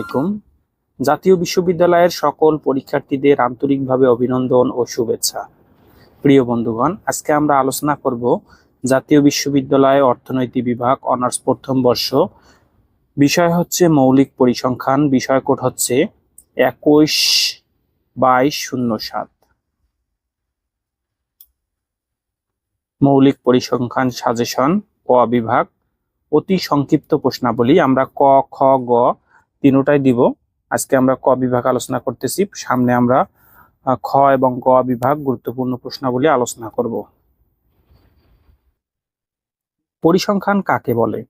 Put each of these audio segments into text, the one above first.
আলাইকুম। জাতীয় বিশ্ববিদ্যালয়ের সকল পরীক্ষার্থীদের আন্তরিকভাবে অভিনন্দন ও শুভেচ্ছা। প্রিয় বন্ধুগণ, আজকে আমরা আলোচনা করব জাতীয় বিশ্ববিদ্যালয় অর্থনৈতিক বিভাগ অনার্স প্রথম বর্ষ। বিষয় হচ্ছে মৌলিক পরিসংখ্যান, বিষয় কোড হচ্ছে একুশ বাইশ শূন্য সাত। মৌলিক পরিসংখ্যান সাজেশন, ক বিভাগ। অতি সংক্ষিপ্ত প্রশ্নাবলী, আমরা ক, খ, গ তিনোটাই দিব। আজকে আমরা ক বিভাগ আলোচনা করতেছি। সামনে আমরা খ এবং গ বিভাগ গুরুত্বপূর্ণ প্রশ্নাবলী আলোচনা করব। পরিসংখ্যান কাকে বলে?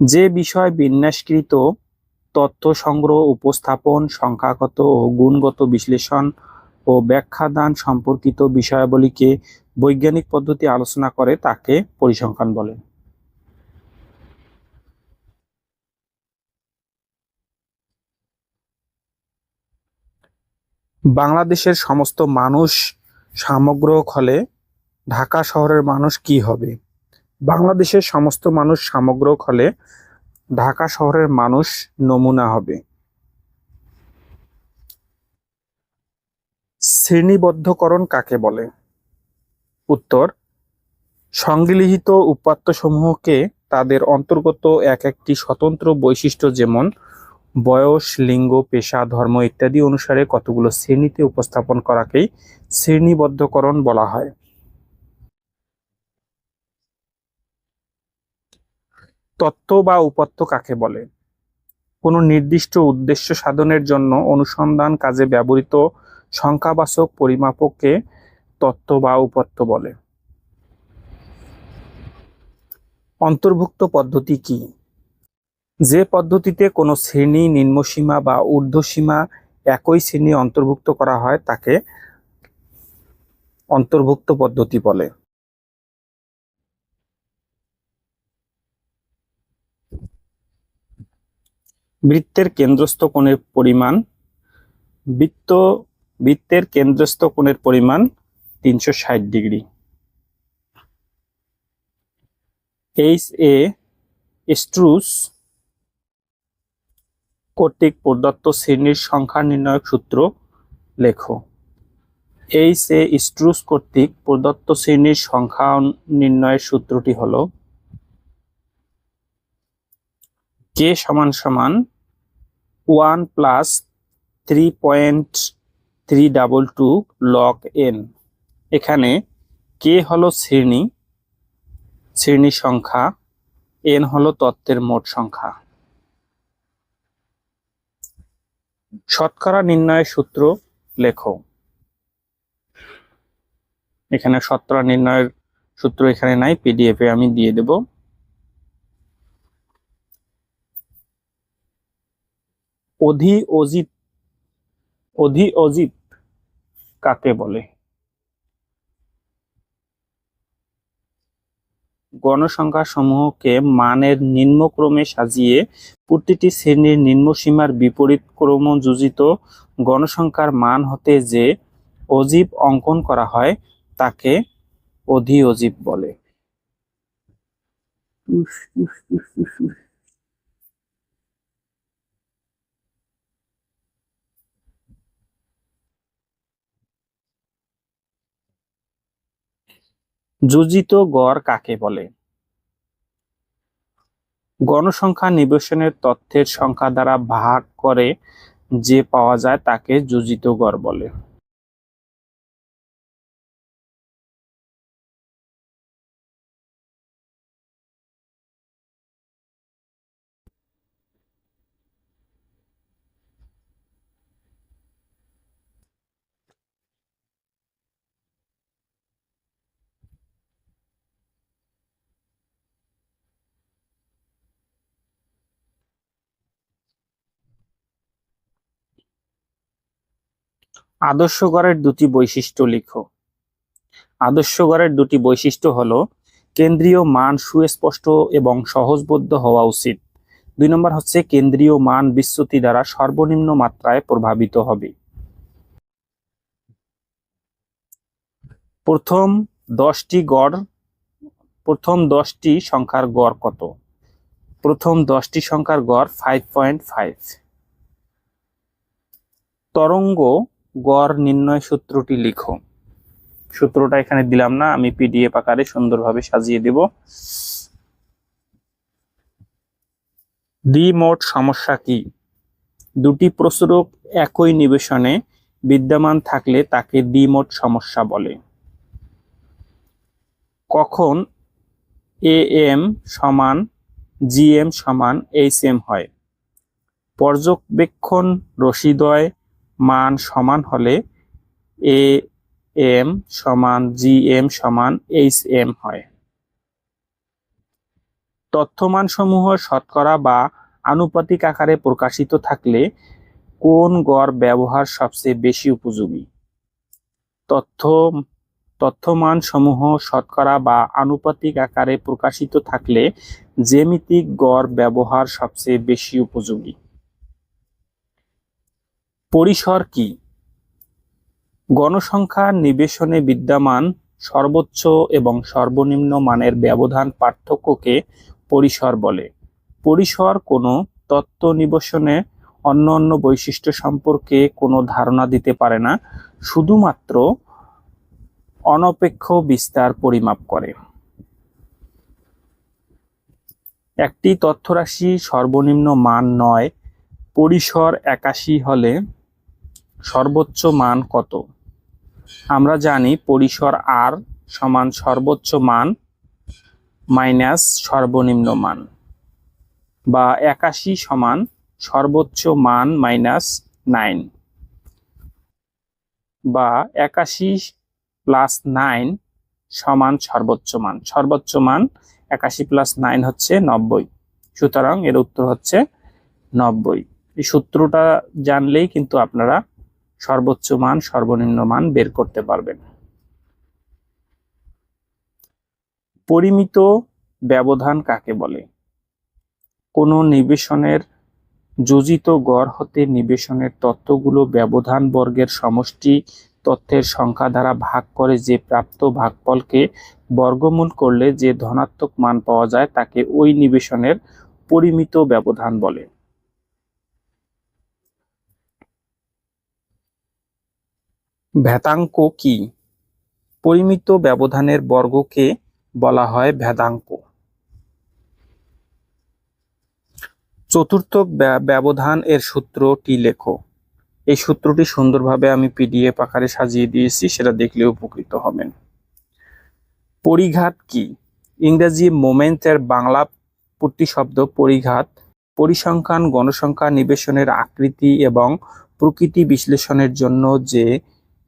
যে বিষয় বিন্যাসকৃত, তথ্য সংগ্রহ, উপস্থাপন, সংখ্যাগত ও গুণগত বিশ্লেষণ ও ব্যাখ্যাদান সম্পর্কিত বিষয়াবলীকে বৈজ্ঞানিক পদ্ধতি আলোচনা করে তাকে পরিসংখ্যান বলে। বাংলাদেশের সমস্ত মানুষ সামগ্রিক হলে ঢাকা শহরের মানুষ কি হবে? বাংলাদেশের সমস্ত মানুষ সামগ্রিক হলে ঢাকা শহরের মানুষ নমুনা হবে। শ্রেণীবদ্ধকরণ কাকে বলে? উত্তর, সংগৃহীত উপাত্তসমূহকে তাদের অন্তর্গত এক একটি স্বতন্ত্র বৈশিষ্ট্য যেমন বয়স, লিঙ্গ, পেশা, ধর্ম ইত্যাদি অনুসারে কতগুলো শ্রেণীতে উপস্থাপন করাকেই শ্রেণীবদ্ধকরণ বলা হয়। তত্ত্ব বা উপাত্ত কাকে বলে? কোনো নির্দিষ্ট উদ্দেশ্য সাধনের জন্য অনুসন্ধান কাজে ব্যবহৃত সংখ্যাবাচক পরিমাপককে তত্ত্ব বা উপাত্ত বলে। অন্তর্ভুক্ত পদ্ধতি কি? যে পদ্ধতিতে কোনো শ্রেণি, নিম্নসীমা বা ঊর্ধ্বসীমা একই শ্রেণি অন্তর্ভুক্ত করা হয়, তাকে অন্তর্ভুক্ত পদ্ধতি বলে। বৃত্তের কেন্দ্রস্থ কোণের পরিমাণ, বৃত্ত, বৃত্তের কেন্দ্রস্থ কোণের পরিমাণ তিনশো ষাট ডিগ্রি। এইচ এ স্ট্রুস কর্তৃক প্রদত্ত শ্রেণির সংখ্যা নির্ণয়ক সূত্র লেখো। এইচ এ স্ট্রুস কর্তৃক প্রদত্ত শ্রেণির সংখ্যা নির্ণয়ের সূত্রটি হল কে সমান সমান one plus three point three double two log N এখানে কে হলো শ্রেণি শ্রেণি সংখ্যা এন হলো তত্ত্বের মোট সংখ্যা। শতকরা নির্ণয়ের সূত্র লেখো। এখানে শতকরা নির্ণয়ের সূত্র এখানে নাই পিডিএফ এ আমি দিয়ে দেব। অধি অজিত অধি অজিত কাকে বলে? গণসংখ্যা সমূহকে মানের নিম্নক্রমে সাজিয়ে প্রতিটি শ্রেণির নিম্নসীমার বিপরীত ক্রমযোজিত গণসংখ্যার মান হতে যে অজীব অঙ্কন করা হয়, তাকে অধি অজীব বলে। যোজিত গড় কাকে বলে? গণসংখ্যা নিবেশনের তথ্যের সংখ্যা দ্বারা ভাগ করে যে পাওয়া যায় তাকে যোজিত গড় বলে। আদর্শ গড়ের দুটি বৈশিষ্ট্য লিখো। আদর্শ গড়ের দুটি বৈশিষ্ট্য হলো, কেন্দ্রীয় মান সুস্পষ্ট এবং সহজবোধ্য হওয়া উচিত। দুই নম্বর হচ্ছে, কেন্দ্রীয় মান বিচ্যুতি দ্বারা সর্বনিম্ন মাত্রায় প্রভাবিত হবে। প্রথম দশটি গড়, প্রথম দশটি সংখ্যার গড় কত? প্রথম দশটি সংখ্যার গড় ফাইভ পয়েন্ট ফাইভ তরঙ্গ গড় নির্ণয় সূত্রটি লিখো। সূত্রটা এখানে দিলাম না, আমি পিডিএফ আকারে সুন্দরভাবে সাজিয়ে দেব। দ্বিমোট সমস্যা কি? দুটি প্রসরক একই নিবেশনে বিদ্যমান থাকলে তাকে দ্বিমোট সমস্যা বলে। কখন এ এম সমান জি এম সমান এইচ এম হয়? পর্যবেক্ষণ রশিদয় মান সমান হলে এ এম সমান জি এম সমান এইচ এম হয়। তথ্যমান সমূহ শতকরা বা আনুপাতিক আকারে প্রকাশিত থাকলে কোন গড় ব্যবহার সবচেয়ে বেশি উপযোগী? তথ্য তথ্যমান সমূহ শতকরা বা আনুপাতিক আকারে প্রকাশিত থাকলে জ্যামিতিক গড় ব্যবহার সবচেয়ে বেশি উপযোগী। পরিসর কি? গণসংখ্যা নিবেশনে বিদ্যমান সর্বোচ্চ এবং সর্বনিম্ন মানের ব্যবধান পার্থক্যকে পরিসর বলে। পরিসর কোনো তত্ত্ব নিবেশনে অন্য অন্য বৈশিষ্ট্য সম্পর্কে কোনো ধারণা দিতে পারে না, শুধুমাত্র অনপেক্ষ বিস্তার পরিমাপ করে। একটি তথ্যরাশি সর্বনিম্ন মান নয়, পরিসর একাশি হলে সর্বোচ্চ মান কত? আমরা জানি পরিসর আর সমান সর্বোচ্চ মান মাইনাস সর্বনিম্ন মান বা একাশি সমান সর্বোচ্চ মান মাইনাস নাইন বা একাশি প্লাস নাইন সমান সর্বোচ্চ মান। সর্বোচ্চ মান একাশি প্লাস নাইন হচ্ছে নব্বই। সুতরাং এর উত্তর হচ্ছে নব্বই। এই সূত্রটা জানলেই কিন্তু আপনারা সর্বোচ্চ মান, সর্বনিম্ন মান বের করতে পারবেন। পরিমিত ব্যবধান কাকে বলে? কোনো নিবেশনের যোজিত গড় হতে নিবেশনের তথ্যগুলো ব্যবধান বর্গের সমষ্টি তথ্যের সংখ্যা দ্বারা ভাগ করে যে প্রাপ্ত ভাগফলকে বর্গমূল করলে যে ধনাত্মক মান পাওয়া যায় তাকে ওই নিবেশনের পরিমিত ব্যবধান বলে। ভেদাঙ্ক কি? পরিমিত ব্যবধানের বর্গকে বলা হয় ভেদাঙ্ক। চতুর্থ ব্য- ব্যবধান এর সূত্রটি লেখো। এই সূত্রটি সুন্দরভাবে আমি পিডিএফ আকারে সাজিয়ে দিয়েছি, সেটা দেখলে উপকৃত হবেন। পরিঘাত কি? ইংরেজি মোমেন্টের বাংলা প্রতিশব্দ পরিঘাত, পরিসংখ্যান, গণসংখ্যা নিবেশনের আকৃতি এবং প্রকৃতি বিশ্লেষণের জন্য যে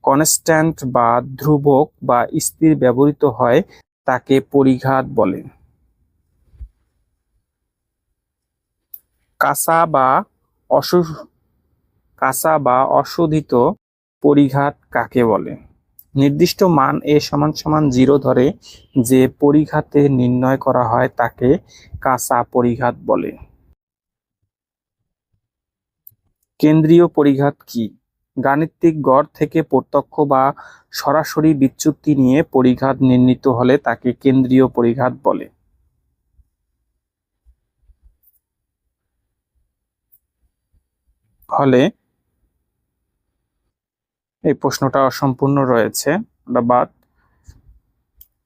কনস্ট্যান্ট বা ধ্রুবক বা স্থির ব্যবহৃত হয়, তাকে পরিঘাত বলে। কাঁচা বা অসু কাঁচা বা অশোধিত পরিঘাত কাকে বলে? নির্দিষ্ট মান এ সমান সমান জিরো ধরে যে পরিঘাতে নির্ণয় করা হয় তাকে কাঁচা পরিঘাত বলে। কেন্দ্রীয় পরিঘাত কি? গাণিতিক গড় থেকে প্রত্যক্ষ বা সরাসরি বিচ্যুতি নিয়ে পরিঘাত নির্ণীত হলে তাকে কেন্দ্রীয় পরিঘাত বলে। হলে এই প্রশ্নটা অসম্পূর্ণ রয়েছে। বাদ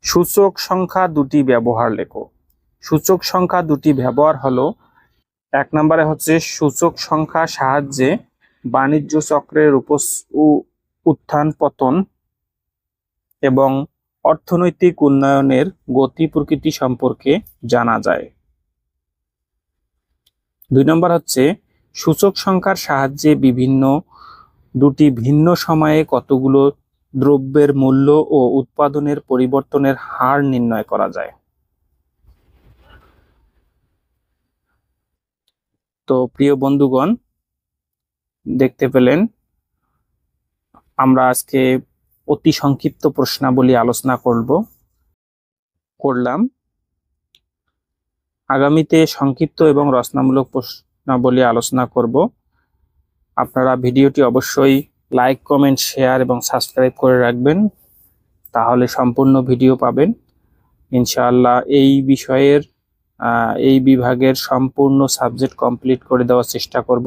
সূচক সংখ্যা দুটি ব্যবহার লেখো। সূচক সংখ্যা দুটি ব্যবহার হলো, এক নম্বরে হচ্ছে সূচক সংখ্যা সাহায্যে বাণিজ্য চক্রের উত্থান পতন এবং অর্থনৈতিক উন্নয়নের গতি প্রকৃতি সম্পর্কে জানা যায়। দুই নম্বর হচ্ছে, সূচক সংখ্যার সাহায্যে বিভিন্ন দুটি ভিন্ন সময়ে কতগুলো দ্রব্যের মূল্য ও উৎপাদনের পরিবর্তনের হার নির্ণয় করা যায়। তো প্রিয় বন্ধুগণ দেখতে পেলেন। আমরা আজকে অতি সংক্ষিপ্ত প্রশ্নাবলী আলোচনা করব, করলাম। আগামীতে সংক্ষিপ্ত এবং রচনামূলক প্রশ্নাবলী আলোচনা করব। আপনারা ভিডিওটি অবশ্যই লাইক, কমেন্ট, শেয়ার এবং সাবস্ক্রাইব করে রাখবেন, তাহলে সম্পূর্ণ ভিডিও পাবেন। ইনশাআল্লাহ এই বিষয়ের এই বিভাগের সম্পূর্ণ সাবজেক্ট কমপ্লিট করে দেওয়ার চেষ্টা করব।